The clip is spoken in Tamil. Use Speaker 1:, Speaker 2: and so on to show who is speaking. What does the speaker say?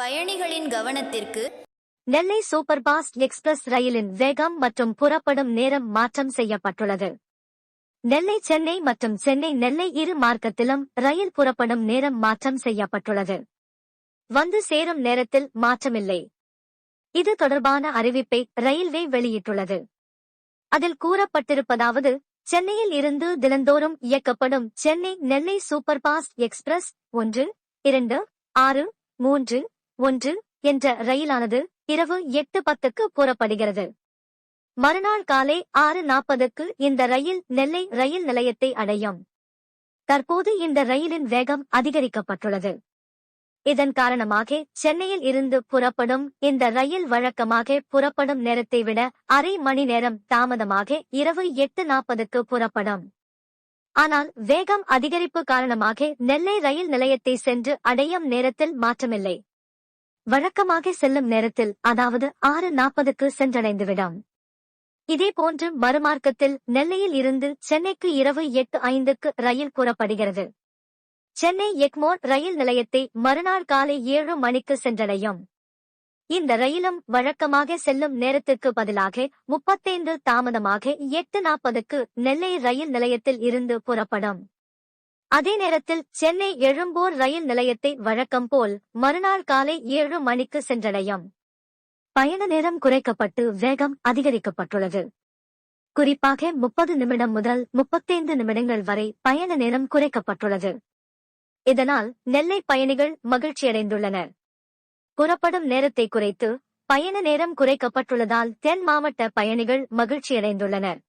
Speaker 1: பயணிகளின் கவனத்திற்கு
Speaker 2: நெல்லை சூப்பர் பாஸ்ட் எக்ஸ்பிரஸ் ரயிலின் வேகம் மற்றும் புறப்படும் நேரம் மாற்றம் செய்யப்பட்டுள்ளது. நெல்லை சென்னை மற்றும் சென்னை நெல்லை இரு மார்க்கத்திலும் ரயில் புறப்படும் நேரம் மாற்றம் செய்யப்பட்டுள்ளது. வந்து சேரும் நேரத்தில் மாற்றமில்லை. இது தொடர்பான அறிவிப்பை ரயில்வே வெளியிட்டுள்ளது. அதில் கூறப்பட்டிருப்பதாவது சென்னையில் இருந்து தினந்தோறும் இயக்கப்படும் Chennai Nellai super fast express ஒன்று இரண்டு ஆறு மூன்று ஒன்று என்ற ரயிலானது இரவு எட்டு பத்துக்கு புறப்படுகிறது. மறுநாள் காலை ஆறு நாற்பதுக்கு இந்த ரயில் நெல்லை ரயில் நிலையத்தை அடையும். தற்போது இந்த ரயிலின் வேகம் அதிகரிக்கப்பட்டுள்ளது. இதன் காரணமாக சென்னையில் இருந்து புறப்படும் இந்த ரயில் வழக்கமாக புறப்படும் நேரத்தை விட அரை மணி நேரம் தாமதமாக இரவு எட்டு நாற்பதுக்கு புறப்படும். ஆனால் வேகம் அதிகரிப்பு காரணமாக நெல்லை ரயில் நிலையத்தை சென்று அடையும் நேரத்தில் மாற்றமில்லை. வழக்கமாக செல்லும் நேரத்தில் அதாவது ஆறு நாற்பதுக்கு சென்றடைந்துவிடும். இதேபோன்று மறுமார்க்கத்தில் நெல்லையில் இருந்து சென்னைக்கு இரவு எட்டு ஐந்துக்கு ரயில் புறப்படுகிறது சென்னை எக்மோர் ரயில் நிலையத்தை மறுநாள் காலை ஏழு மணிக்கு சென்றடையும். இந்த ரயிலும் வழக்கமாக செல்லும் நேரத்திற்கு பதிலாக முப்பத்தைந்து தாமதமாக எட்டு நாற்பதுக்கு நெல்லை ரயில் நிலையத்தில் இருந்து புறப்படும். அதே நேரத்தில் சென்னை எழும்பூர் ரயில் நிலையத்தை வழக்கம் போல் மறுநாள் காலை ஏழு மணிக்கு சென்றடையும். பயண நேரம் குறைக்கப்பட்டு வேகம் அதிகரிக்கப்பட்டுள்ளது. குறிப்பாக முப்பது நிமிடம் முதல் முப்பத்தைந்து நிமிடங்கள் வரை பயண நேரம் குறைக்கப்பட்டுள்ளது. இதனால் நெல்லை பயணிகள் மகிழ்ச்சியடைந்துள்ளனர். புறப்படும் நேரத்தை குறைத்து பயண நேரம் குறைக்கப்பட்டுள்ளதால் தென் மாவட்ட பயணிகள் மகிழ்ச்சியடைந்துள்ளனர்.